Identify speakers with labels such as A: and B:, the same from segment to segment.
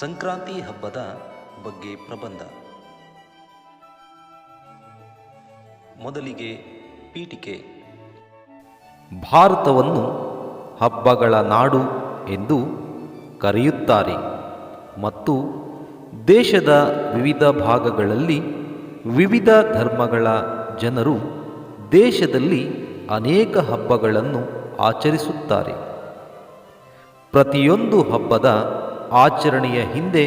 A: ಸಂಕ್ರಾಂತಿ ಹಬ್ಬದ ಬಗ್ಗೆ ಪ್ರಬಂಧ. ಮೊದಲಿಗೆ ಪೀಠಿಕೆ.
B: ಭಾರತವನ್ನು ಹಬ್ಬಗಳ ನಾಡು ಎಂದು ಕರೆಯುತ್ತಾರೆ ಮತ್ತು ದೇಶದ ವಿವಿಧ ಭಾಗಗಳಲ್ಲಿ ವಿವಿಧ ಧರ್ಮಗಳ ಜನರು ದೇಶದಲ್ಲಿ ಅನೇಕ ಹಬ್ಬಗಳನ್ನು ಆಚರಿಸುತ್ತಾರೆ. ಪ್ರತಿಯೊಂದು ಹಬ್ಬದ ಆಚರಣೆಯ ಹಿಂದೆ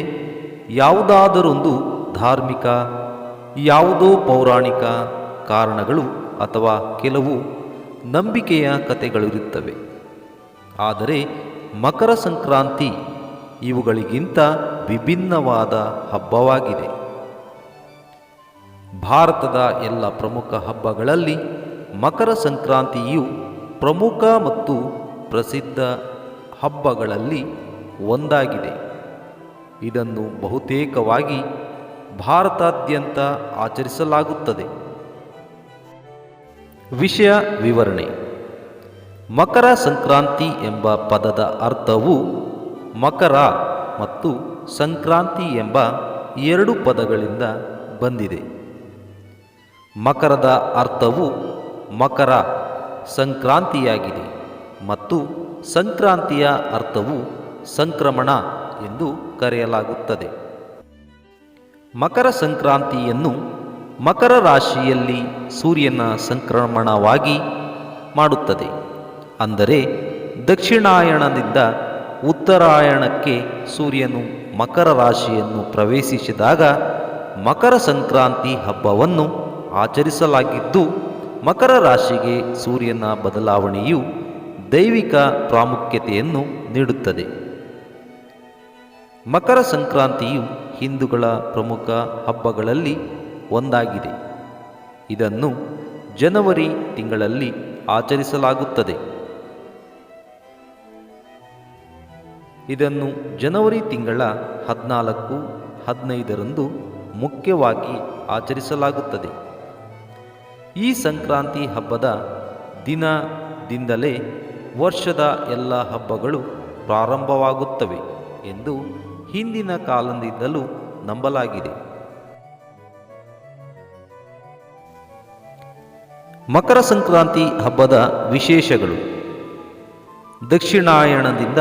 B: ಯಾವುದಾದರೊಂದು ಧಾರ್ಮಿಕ, ಯಾವುದೋ ಪೌರಾಣಿಕ ಕಾರಣಗಳು ಅಥವಾ ಕೆಲವು ನಂಬಿಕೆಯ ಕಥೆಗಳಿರುತ್ತವೆ. ಆದರೆ ಮಕರ ಸಂಕ್ರಾಂತಿ ಇವುಗಳಿಗಿಂತ ವಿಭಿನ್ನವಾದ ಹಬ್ಬವಾಗಿದೆ. ಭಾರತದ ಎಲ್ಲ ಪ್ರಮುಖ ಹಬ್ಬಗಳಲ್ಲಿ ಮಕರ ಸಂಕ್ರಾಂತಿಯು ಪ್ರಮುಖ ಮತ್ತು ಪ್ರಸಿದ್ಧ ಹಬ್ಬಗಳಲ್ಲಿ ಒಂದಾಗಿದೆ. ಇದನ್ನು ಬಹುತೇಕವಾಗಿ ಭಾರತಾದ್ಯಂತ ಆಚರಿಸಲಾಗುತ್ತದೆ. ವಿಷಯ ವಿವರಣೆ. ಮಕರ ಸಂಕ್ರಾಂತಿ ಎಂಬ ಪದದ ಅರ್ಥವು ಮಕರ ಮತ್ತು ಸಂಕ್ರಾಂತಿ ಎಂಬ ಎರಡು ಪದಗಳಿಂದ ಬಂದಿದೆ. ಮಕರದ ಅರ್ಥವು ಮಕರ ಸಂಕ್ರಾಂತಿಯಾಗಿದೆ ಮತ್ತು ಸಂಕ್ರಾಂತಿಯ ಅರ್ಥವು ಸಂಕ್ರಮಣ ಎಂದು ಕರೆಯಲಾಗುತ್ತದೆ. ಮಕರ ಸಂಕ್ರಾಂತಿಯನ್ನು ಮಕರ ರಾಶಿಯಲ್ಲಿ ಸೂರ್ಯನ ಸಂಕ್ರಮಣವಾಗಿ ಮಾಡುತ್ತದೆ. ಅಂದರೆ ದಕ್ಷಿಣಾಯಣದಿಂದ ಉತ್ತರಾಯಣಕ್ಕೆ ಸೂರ್ಯನು ಮಕರ ರಾಶಿಯನ್ನು ಪ್ರವೇಶಿಸಿದಾಗ ಮಕರ ಸಂಕ್ರಾಂತಿ ಹಬ್ಬವನ್ನು ಆಚರಿಸಲಾಗಿದ್ದು, ಮಕರ ರಾಶಿಗೆ ಸೂರ್ಯನ ಬದಲಾವಣೆಯು ದೈವಿಕ ಪ್ರಾಮುಖ್ಯತೆಯನ್ನು ನೀಡುತ್ತದೆ. ಮಕರ ಸಂಕ್ರಾಂತಿಯು ಹಿಂದೂಗಳ ಪ್ರಮುಖ ಹಬ್ಬಗಳಲ್ಲಿ ಒಂದಾಗಿದೆ. ಇದನ್ನು ಜನವರಿ ತಿಂಗಳಲ್ಲಿ ಆಚರಿಸಲಾಗುತ್ತದೆ. ಇದನ್ನು ಜನವರಿ ತಿಂಗಳ ಹದಿನಾಲ್ಕು, ಹದಿನೈದರಂದು ಮುಖ್ಯವಾಗಿ ಆಚರಿಸಲಾಗುತ್ತದೆ. ಈ ಸಂಕ್ರಾಂತಿ ಹಬ್ಬದ ದಿನದಿಂದಲೇ ವರ್ಷದ ಎಲ್ಲ ಹಬ್ಬಗಳು ಪ್ರಾರಂಭವಾಗುತ್ತವೆ ಎಂದು ಹಿಂದಿನ ಕಾಲದಿಂದಲೂ ನಂಬಲಾಗಿದೆ. ಮಕರ ಸಂಕ್ರಾಂತಿ ಹಬ್ಬದ ವಿಶೇಷಗಳು. ದಕ್ಷಿಣಾಯಣದಿಂದ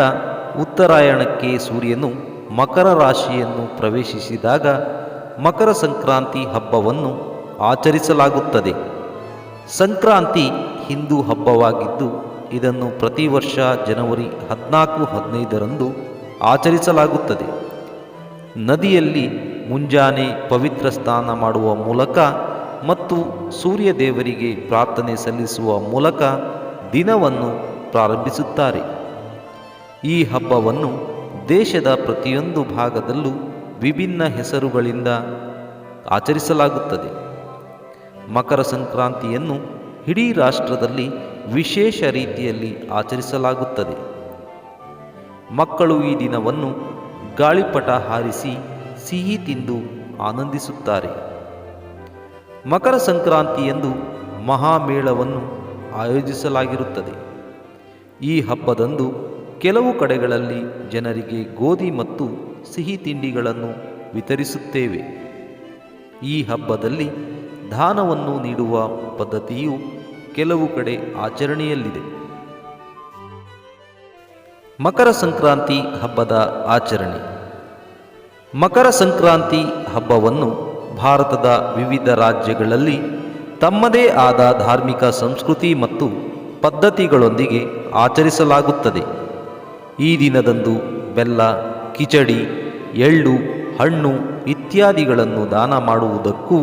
B: ಉತ್ತರಾಯಣಕ್ಕೆ ಸೂರ್ಯನು ಮಕರ ರಾಶಿಯನ್ನು ಪ್ರವೇಶಿಸಿದಾಗ ಮಕರ ಸಂಕ್ರಾಂತಿ ಹಬ್ಬವನ್ನು ಆಚರಿಸಲಾಗುತ್ತದೆ. ಸಂಕ್ರಾಂತಿ ಹಿಂದೂ ಹಬ್ಬವಾಗಿದ್ದು ಇದನ್ನು ಪ್ರತಿ ವರ್ಷ ಜನವರಿ ಹದಿನಾಲ್ಕು ಹದಿನೈದರಂದು ಆಚರಿಸಲಾಗುತ್ತದೆ. ನದಿಯಲ್ಲಿ ಮುಂಜಾನೆ ಪವಿತ್ರ ಸ್ನಾನ ಮಾಡುವ ಮೂಲಕ ಮತ್ತು ಸೂರ್ಯ ದೇವರಿಗೆ ಪ್ರಾರ್ಥನೆ ಸಲ್ಲಿಸುವ ಮೂಲಕ ದಿನವನ್ನು ಪ್ರಾರಂಭಿಸುತ್ತಾರೆ. ಈ ಹಬ್ಬವನ್ನು ದೇಶದ ಪ್ರತಿಯೊಂದು ಭಾಗದಲ್ಲೂ ವಿಭಿನ್ನ ಹೆಸರುಗಳಿಂದ ಆಚರಿಸಲಾಗುತ್ತದೆ. ಮಕರ ಸಂಕ್ರಾಂತಿಯನ್ನು ಇಡೀ ರಾಷ್ಟ್ರದಲ್ಲಿ ವಿಶೇಷ ರೀತಿಯಲ್ಲಿ ಆಚರಿಸಲಾಗುತ್ತದೆ. ಮಕ್ಕಳು ಈ ದಿನವನ್ನು ಗಾಳಿಪಟ ಹಾರಿಸಿ ಸಿಹಿ ತಿಂದು ಆನಂದಿಸುತ್ತಾರೆ. ಮಕರ ಸಂಕ್ರಾಂತಿಯಂದು ಮಹಾಮೇಳವನ್ನು ಆಯೋಜಿಸಲಾಗಿರುತ್ತದೆ. ಈ ಹಬ್ಬದಂದು ಕೆಲವು ಕಡೆಗಳಲ್ಲಿ ಜನರಿಗೆ ಗೋಧಿ ಮತ್ತು ಸಿಹಿ ತಿಂಡಿಗಳನ್ನು ವಿತರಿಸುತ್ತೇವೆ. ಈ ಹಬ್ಬದಲ್ಲಿ ದಾನವನ್ನು ನೀಡುವ ಪದ್ಧತಿಯು ಕೆಲವು ಕಡೆ ಆಚರಣೆಯಲ್ಲಿದೆ. ಮಕರ ಸಂಕ್ರಾಂತಿ ಹಬ್ಬದ ಆಚರಣೆ. ಮಕರ ಸಂಕ್ರಾಂತಿ ಹಬ್ಬವನ್ನು ಭಾರತದ ವಿವಿಧ ರಾಜ್ಯಗಳಲ್ಲಿ ತಮ್ಮದೇ ಆದ ಧಾರ್ಮಿಕ ಸಂಸ್ಕೃತಿ ಮತ್ತು ಪದ್ಧತಿಗಳೊಂದಿಗೆ ಆಚರಿಸಲಾಗುತ್ತದೆ. ಈ ದಿನದಂದು ಬೆಲ್ಲ, ಕಿಚಡಿ, ಎಳ್ಳು, ಹಣ್ಣು ಇತ್ಯಾದಿಗಳನ್ನು ದಾನ ಮಾಡುವುದಕ್ಕೂ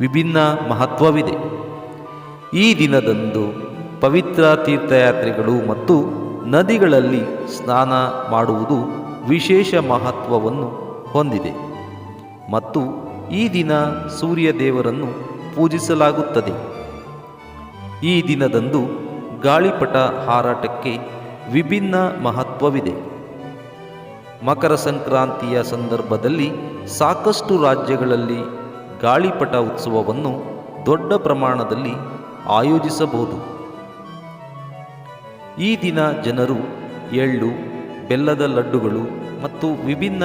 B: ವಿಭಿನ್ನ ಮಹತ್ವವಿದೆ. ಈ ದಿನದಂದು ಪವಿತ್ರ ತೀರ್ಥಯಾತ್ರೆಗಳು ಮತ್ತು ನದಿಗಳಲ್ಲಿ ಸ್ನಾನ ಮಾಡುವುದು ವಿಶೇಷ ಮಹತ್ವವನ್ನು ಹೊಂದಿದೆ. ಮತ್ತು ಈ ದಿನ ಸೂರ್ಯ ದೇವರನ್ನು ಪೂಜಿಸಲಾಗುತ್ತದೆ. ಈ ದಿನದಂದು ಗಾಳಿಪಟ ಹಾರಾಟಕ್ಕೆ ವಿಭಿನ್ನ ಮಹತ್ವವಿದೆ. ಮಕರ ಸಂಕ್ರಾಂತಿಯ ಸಂದರ್ಭದಲ್ಲಿ ಸಾಕಷ್ಟು ರಾಜ್ಯಗಳಲ್ಲಿ ಗಾಳಿಪಟ ಉತ್ಸವವನ್ನು ದೊಡ್ಡ ಪ್ರಮಾಣದಲ್ಲಿ ಆಯೋಜಿಸಬಹುದು. ಈ ದಿನ ಜನರು ಎಳ್ಳು, ಬೆಲ್ಲದ ಲಡ್ಡುಗಳು ಮತ್ತು ವಿಭಿನ್ನ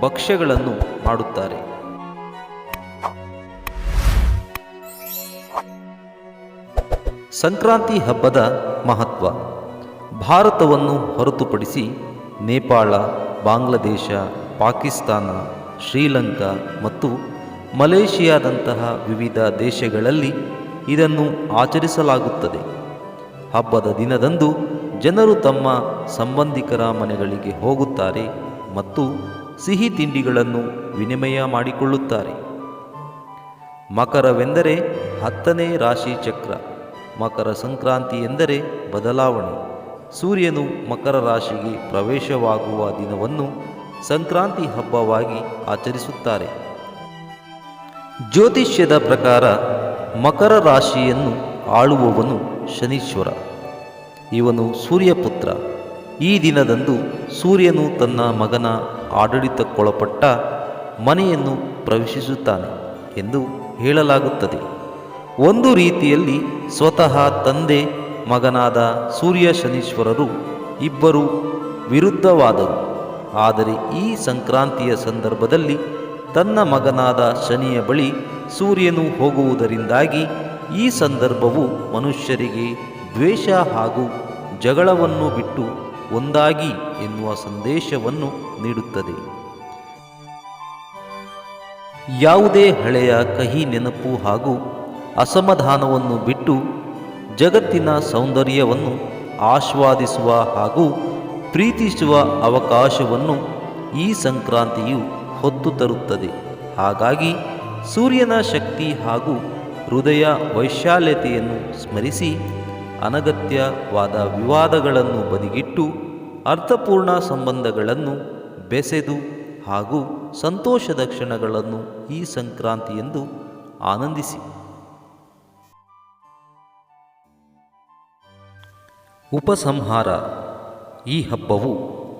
B: ಭಕ್ಷ್ಯಗಳನ್ನು ಮಾಡುತ್ತಾರೆ. ಸಂಕ್ರಾಂತಿ ಹಬ್ಬದ ಮಹತ್ವ. ಭಾರತವನ್ನು ಹೊರತುಪಡಿಸಿ ನೇಪಾಳ, ಬಾಂಗ್ಲಾದೇಶ, ಪಾಕಿಸ್ತಾನ, ಶ್ರೀಲಂಕಾ ಮತ್ತು ಮಲೇಷಿಯಾದಂತಹ ವಿವಿಧ ದೇಶಗಳಲ್ಲಿ ಇದನ್ನು ಆಚರಿಸಲಾಗುತ್ತದೆ. ಹಬ್ಬದ ದಿನದಂದು ಜನರು ತಮ್ಮ ಸಂಬಂಧಿಕರ ಮನೆಗಳಿಗೆ ಹೋಗುತ್ತಾರೆ ಮತ್ತು ಸಿಹಿ ತಿಂಡಿಗಳನ್ನು ವಿನಿಮಯ ಮಾಡಿಕೊಳ್ಳುತ್ತಾರೆ. ಮಕರವೆಂದರೆ ಹತ್ತನೇ ರಾಶಿ ಚಕ್ರ. ಮಕರ ಸಂಕ್ರಾಂತಿ ಎಂದರೆ ಬದಲಾವಣೆ. ಸೂರ್ಯನು ಮಕರ ರಾಶಿಗೆ ಪ್ರವೇಶವಾಗುವ ದಿನವನ್ನು ಸಂಕ್ರಾಂತಿ ಹಬ್ಬವಾಗಿ ಆಚರಿಸುತ್ತಾರೆ. ಜ್ಯೋತಿಷ್ಯದ ಪ್ರಕಾರ ಮಕರ ರಾಶಿಯನ್ನು ಆಳುವವನು ಶನೀಶ್ವರ. ಇವನು ಸೂರ್ಯಪುತ್ರ. ಈ ದಿನದಂದು ಸೂರ್ಯನು ತನ್ನ ಮಗನ ಆಡಳಿತಕ್ಕೊಳಪಟ್ಟ ಮನೆಯನ್ನು ಪ್ರವೇಶಿಸುತ್ತಾನೆ ಎಂದು ಹೇಳಲಾಗುತ್ತದೆ. ಒಂದು ರೀತಿಯಲ್ಲಿ ಸ್ವತಃ ತಂದೆ ಮಗನಾದ ಸೂರ್ಯ ಶನೀಶ್ವರರು ಇಬ್ಬರು ವಿರುದ್ಧವಾದರು. ಆದರೆ ಈ ಸಂಕ್ರಾಂತಿಯ ಸಂದರ್ಭದಲ್ಲಿ ತನ್ನ ಮಗನಾದ ಶನಿಯ ಬಳಿ ಸೂರ್ಯನು ಹೋಗುವುದರಿಂದಾಗಿ ಈ ಸಂದರ್ಭವು ಮನುಷ್ಯರಿಗೆ ದ್ವೇಷ ಹಾಗೂ ಜಗಳವನ್ನು ಬಿಟ್ಟು ಒಂದಾಗಿ ಎನ್ನುವ ಸಂದೇಶವನ್ನು ನೀಡುತ್ತದೆ. ಯಾವುದೇ ಹಳೆಯ ಕಹಿ ನೆನಪು ಹಾಗೂ ಅಸಮಾಧಾನವನ್ನು ಬಿಟ್ಟು ಜಗತ್ತಿನ ಸೌಂದರ್ಯವನ್ನು ಆಸ್ವಾದಿಸುವ ಹಾಗೂ ಪ್ರೀತಿಸುವ ಅವಕಾಶವನ್ನು ಈ ಸಂಕ್ರಾಂತಿಯು ಹೊತ್ತು ತರುತ್ತದೆ. ಹಾಗಾಗಿ ಸೂರ್ಯನ ಶಕ್ತಿ ಹಾಗೂ ಹೃದಯ ವೈಶಾಲ್ಯತೆಯನ್ನು ಸ್ಮರಿಸಿ ಅನಗತ್ಯವಾದ ವಿವಾದಗಳನ್ನು ಬದಿಗಿಟ್ಟು ಅರ್ಥಪೂರ್ಣ ಸಂಬಂಧಗಳನ್ನು ಬೆಸೆದು ಹಾಗೂ ಸಂತೋಷದ ಕ್ಷಣಗಳನ್ನು ಈ ಸಂಕ್ರಾಂತಿಯೆಂದು ಆನಂದಿಸಿ. ಉಪಸಂಹಾರ ಈ ಹಬ್ಬವು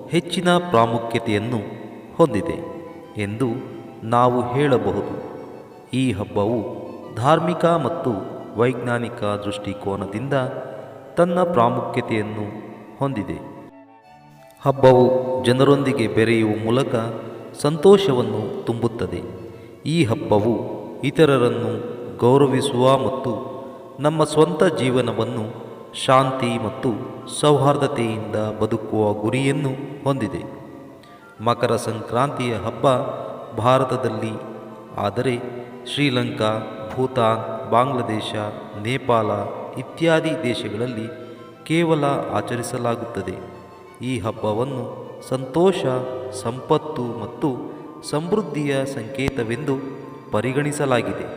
B: ಹೆಚ್ಚಿನ ಪ್ರಾಮುಖ್ಯತೆಯನ್ನು ಹೊಂದಿದೆ ಎಂದು ನಾವು ಹೇಳಬಹುದು. ಈ ಹಬ್ಬವು ಧಾರ್ಮಿಕ ಮತ್ತು ವೈಜ್ಞಾನಿಕ ದೃಷ್ಟಿಕೋನದಿಂದ ತನ್ನ ಪ್ರಾಮುಖ್ಯತೆಯನ್ನು ಹೊಂದಿದೆ. ಹಬ್ಬವು ಜನರೊಂದಿಗೆ ಬೆರೆಯುವ ಮೂಲಕ ಸಂತೋಷವನ್ನು ತುಂಬುತ್ತದೆ. ಈ ಹಬ್ಬವು ಇತರರನ್ನು ಗೌರವಿಸುವ ಮತ್ತು ನಮ್ಮ ಸ್ವಂತ ಜೀವನವನ್ನು ಶಾಂತಿ ಮತ್ತು ಸೌಹಾರ್ದತೆಯಿಂದ ಬದುಕುವ ಗುರಿಯನ್ನು ಹೊಂದಿದೆ. ಮಕರ ಸಂಕ್ರಾಂತಿಯ ಹಬ್ಬ ಭಾರತದಲ್ಲಿ, ಆದರೆ ಶ್ರೀಲಂಕಾ ಭೂತಾನ್, ಬಾಂಗ್ಲಾದೇಶ, ನೇಪಾಳ ಇತ್ಯಾದಿ ದೇಶಗಳಲ್ಲಿ ಕೇವಲ ಆಚರಿಸಲಾಗುತ್ತದೆ. ಈ ಹಬ್ಬವನ್ನು ಸಂತೋಷ, ಸಂಪತ್ತು ಮತ್ತು ಸಮೃದ್ಧಿಯ ಸಂಕೇತವೆಂದು ಪರಿಗಣಿಸಲಾಗಿದೆ.